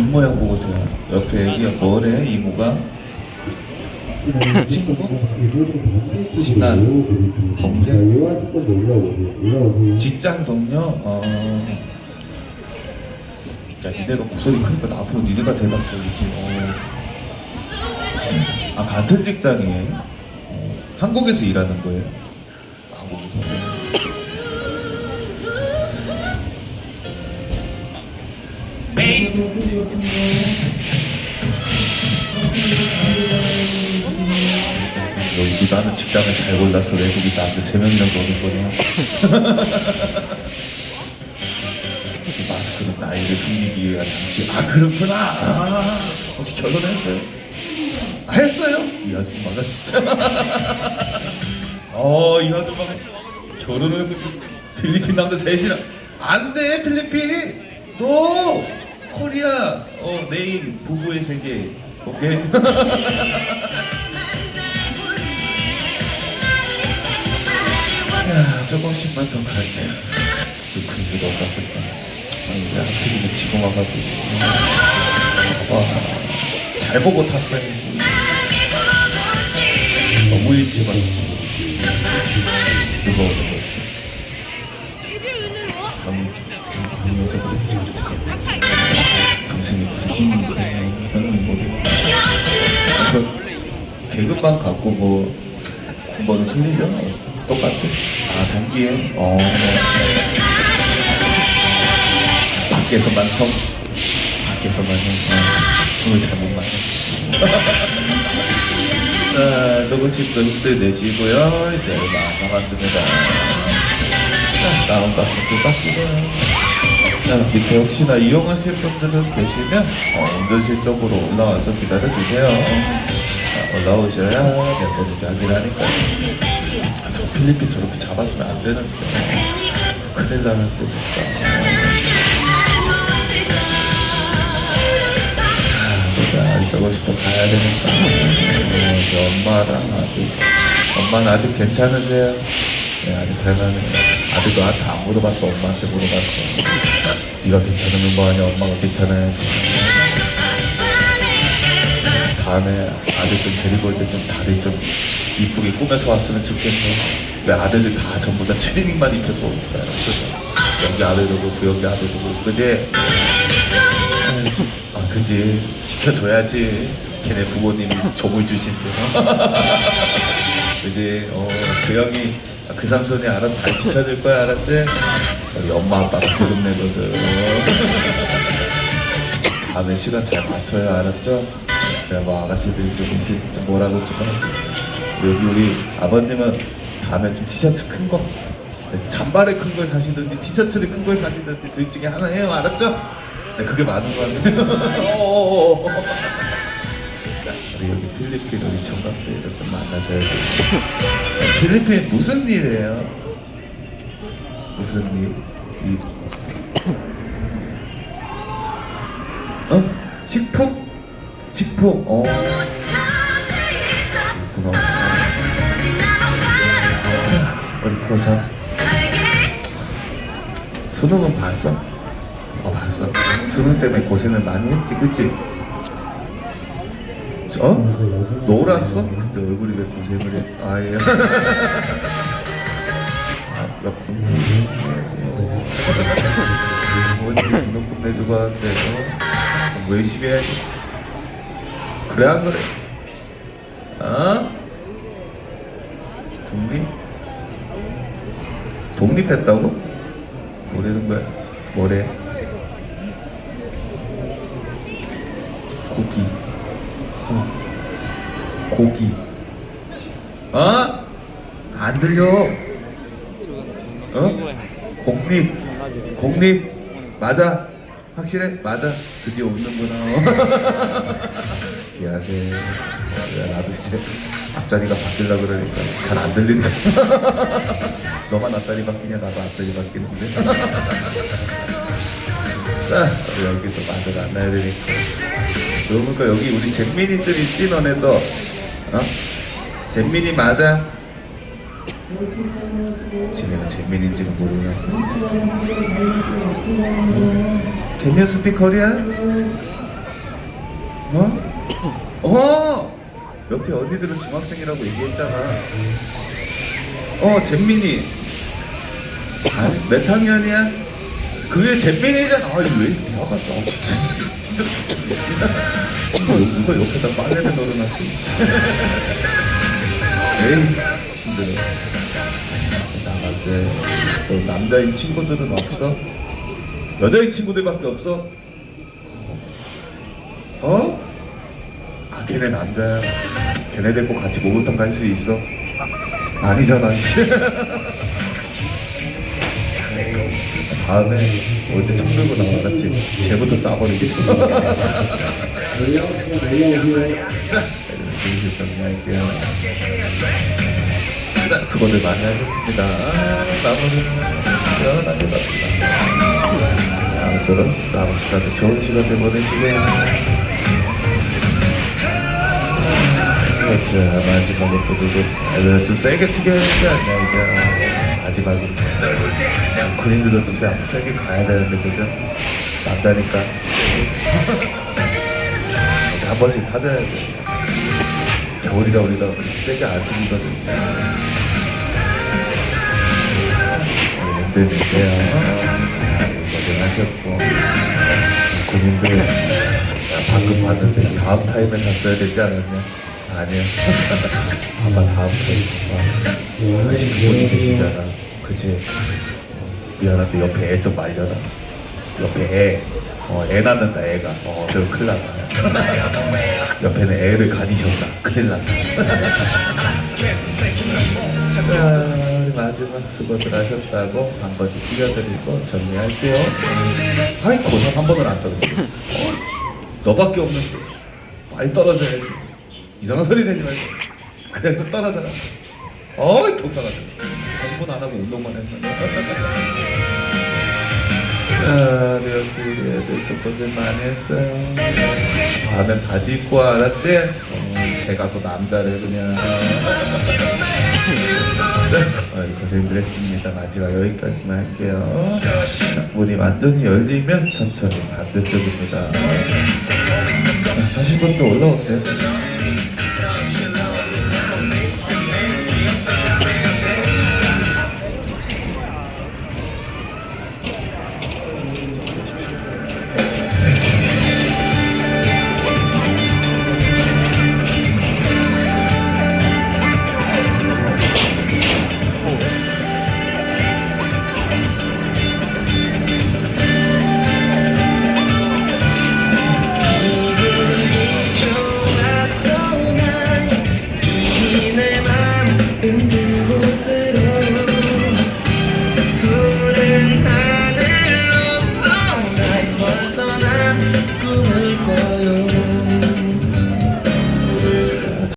입모양 보고 돼요. 옆에 여기가 뭐래 이모가 친구? 친한 동생? 직장 동료? 어. 야 니네가 목소리 크니까 나 앞으로 니네가 대답해야지. 어. 아 같은 직장이에요? 어. 한국에서 일하는 거예요? 아 거기서. 여기 나는 직장을 잘 골라서 외국이 나한테 세 명이나 오는 거냐? 마스크는 나이를 숨기기 위한 장치? 아 그렇구나. 아, 혹시 결혼했어요? 아, 했어요? 이 아줌마가 진짜. 어, 이 아줌마가 결혼을 했고 지금 필리핀 남자 셋이나 안 돼 필리핀. 너 코리아 어 내일 부부의 세계 오케이. 야, 조금씩만 더 갈게요. 그 근육도 어떻을까? 아니, 왜 하필이면 지금 와가지고. 와, 잘 보고 탔어야지. 너무 일찍 왔어. 누가 오는 거였어? 형이 어제 그랬지, 그랬지. 동 힘이 있네. 형은 뭐, 그, 개그만 갖고 뭐, 뭐는 틀리죠? 똑같아. 아, 동기에? 어. 밖에서만 형. 밖에서만 형. 어. 형을 잘못 만나. 자, 조금씩 더 힘들 내시고요. 이제 안 남았습니다. 자, 다음 깎고 깎고요. 자, 밑에 혹시나 이용하실 분들은 계시면 어, 응급실 쪽으로 올라와서 기다려주세요. 자, 올라오셔야 멤버들이 확인 하니까. 아, 저 필리핀 저렇게 잡아주면 안 되는데. 큰일 나는데, 진짜. 아, 보자. 저것이 더 가야 되니까. 어, 저 엄마랑 아들. 엄마는 아직 괜찮으세요? 네, 아직 괜찮아요. 아들도 나한테 안 물어봤어. 엄마한테 물어봤어. 네가 괜찮으면 뭐하냐? 엄마가 괜찮아요. 다음에 아들 좀 데리고 올 때 좀 다들 좀 이쁘게 꾸며서 왔으면 좋겠네. 왜 아들들 다 전부 다 트레이닝만 입혀서. 그죠? 여기 아들도 그렇고 여기 아들도 그렇고 그지? 아 그지 지켜줘야지 걔네 부모님이 점을 주신데 그지 어그 형이 아, 그 삼손이 알아서 잘 지켜줄 거야 알았지? 여기 엄마 아빠가 세금 내거든 다음에 시간 잘 맞춰요 알았죠? 내가 뭐 아가씨들이 조금씩 좀 뭐라도 좀 하지 여기 우리 아버님은 다음에 좀 티셔츠 큰거 잠바를 큰 걸 사시든지 티셔츠를 큰 걸 사시든지 둘 중에 하나 해요 알았죠? 네, 그게 맞는 것 같아요 필리핀 우리 청각들도 좀 만나줘야 돼 필리핀 무슨 일이에요? 무슨 일? 이 어? 식품? 식품. 어. 그렇구나. 우리 고3 수능은 봤어? 어 봤어. 수능 때문에 고생을 많이 했지, 그치? 어? 놀았어? 근데 얼굴이 왜 고생을 했지? 아예. 아, 몇 분? 부모님이 등록금 내주고 하는데 어? 뭐 열심히 해야지 그래 안 그래? 어? 국립? 독립했다고? 뭐라는 거야? 뭐래? 고기 어. 고기. 어? 안 들려. 어? 공립 공립 맞아. 확실해? 맞아. 드디어 웃는구나. 미안해. 야, 나도 이제 앞자리가 바뀌려 그러니까 잘 안 들린다. 너만 앞자리 바뀌냐 나도 앞자리 바뀌는데. 자 우리 여기서 맞아 만나야 되니까. 그러니까 여기 우리 있지 너네도 어? 잼민이 맞아 지네가 잼민인지는 you speak Korean? 어? 어! 옆에 언니들은 중학생이라고 얘기했잖아. 어, 잼민이. 아니, 몇 학년이야? 그게 잼민이잖아. 아, 이거 왜 대화가 나오 누가 옆에다 빨래를 널어놨어? 에이, 힘들어. 나가세. 너 남자인 친구들은 없어? 여자인 친구들밖에 없어? 어? 아 걔네 남자야 걔네 데리고 같이 목욕탕 갈 수 있어? 아니잖아 다음에 올 때 총 들고 나와 알았지? 쟤부터 재밌게 정리할게요 자, 수고들 많이 하셨습니다 마무리는 시원하게 갑시다 아무쪼록 남은 시간도 좋은 시간들 보내시고요 그렇죠. 마지막에 또 누구, 아, 좀 세게 튀겨야 되지 않냐, 이제. 마지막에. 군인들도 좀 세, 세게 가야 되는데, 그죠? 남자니까. 한 번씩 타줘야 돼. 저리다, 우리가 세게 안 튀기거든. 힘드세요. 고생하셨고. 군인들 방금 봤는데 다음 타임에 갔어야 되지 않았냐? 아니야. 아마 다음 타임. 다시 그분이 계시잖아. 그치? 미안한데 옆에 애 좀 말려라. 옆에 애. 어, 애 낳는다, 애가. 어, 저 큰일 났다. 옆에는 애를 가지셨다. 큰일 났다. 자, 우리 마지막 수고들 하셨다고 한 번씩 튀겨드리고 정리할게요. 아이, 고상 한 번은 안 떨어지. 어, 너밖에 없는데. 많이 떨어져야지. 이상한 소리 내지 말고. 그냥 좀 떨어져라. 어이, 독사 같은. 공부는 안 하고 운동만 했잖아. 자, 우리 여기 우리 애들 좀 고생 많이 했어요. 다음엔 바지 입고 와, 알았지? 어, 제가 또 남자를 그냥. 네, 어이, 고생들 했습니다. 마지막 여기까지만 할게요. 자, 문이 완전히 열리면 천천히 반대쪽입니다. 자, 다시 분도 올라오세요.